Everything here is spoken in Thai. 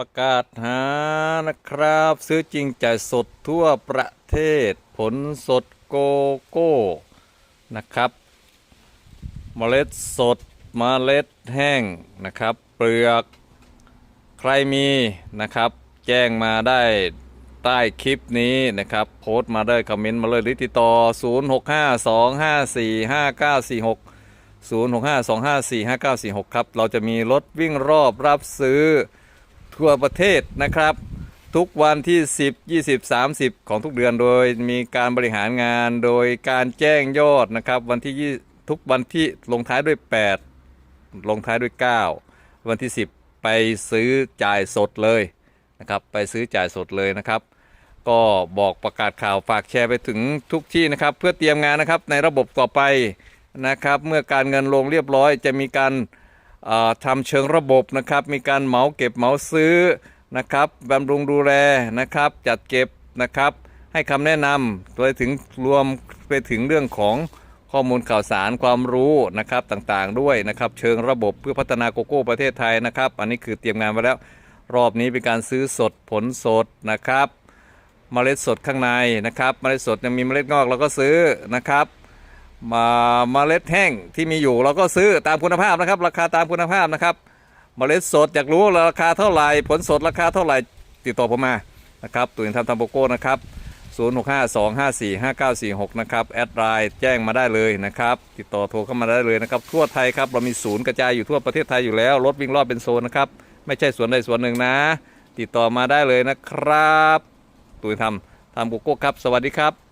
ประกาศหานะครับ ซื้อจริงจ่ายสดทั่วประเทศ ผลสดโกโก้ นะครับ เมล็ดสดเมล็ดแห้งนะครับ เปลือกใครมีนะครับ แจ้งมาได้ใต้คลิปนี้นะครับ โพสต์มาได้คอมเมนต์มาเลยหรือติดต่อ 0652545946 0652545946 ครับ เราจะมีรถวิ่งรอบรับซื้อ ทั่วประเทศนะครับ ทุกวันที่ 10 20 30 ของทุกเดือนโดยมีการบริหารงานโดยการแจ้งยอดนะครับ วันที่ทุกวันที่ลงท้ายด้วย 8 ลงท้ายด้วย 9 วันที่ 10 ไปซื้อจ่ายสดเลยนะครับ ไปซื้อจ่ายสดเลยนะครับ ก็บอกประกาศข่าวฝากแชร์ไปถึงทุกที่นะครับ เพื่อเตรียมงานนะครับในระบบต่อไปนะครับ เมื่อการเงินลงเรียบร้อยจะมีการ ทำเชิงระบบนะครับ มีการเหมาเก็บเหมาซื้อนะครับบำรุงดูแลนะครับ จัดเก็บนะครับ ให้คำแนะนำไปถึงรวมไปถึงเรื่องของข้อมูลข่าวสารความรู้นะครับต่างๆด้วยนะครับ เชิงระบบเพื่อพัฒนาโกโก้ประเทศไทยนะครับ อันนี้คือเตรียมงานไว้แล้ว รอบนี้เป็นการซื้อสดผลสดนะครับ เมล็ดสดข้างในนะครับ เมล็ดสดยังมีเมล็ดงอกเราก็ซื้อนะครับ มาเมล็ดแห้งที่มีอยู่เราก็ซื้อตามคุณภาพนะครับ ราคาตามคุณภาพนะครับ เมล็ดสดอยากรู้ราคาเท่าไหร่ผลสดราคาเท่าไหร่ติดต่อผมมานะครับตุยนทำทำโบโก้นะครับ0652545946 นะครับ แอดไลน์แจ้งมาได้เลยนะครับ ติดต่อโทรเข้ามาได้เลยนะครับ ทั่วไทยครับ เรามีศูนย์กระจายอยู่ทั่วประเทศไทยอยู่แล้ว รถวิ่งรอบเป็นโซนนะครับ ไม่ใช่สวนใดสวนหนึ่งนะ ติดต่อมาได้เลยนะครับ ตุยทำทำโกโก้ครับ สวัสดีครับ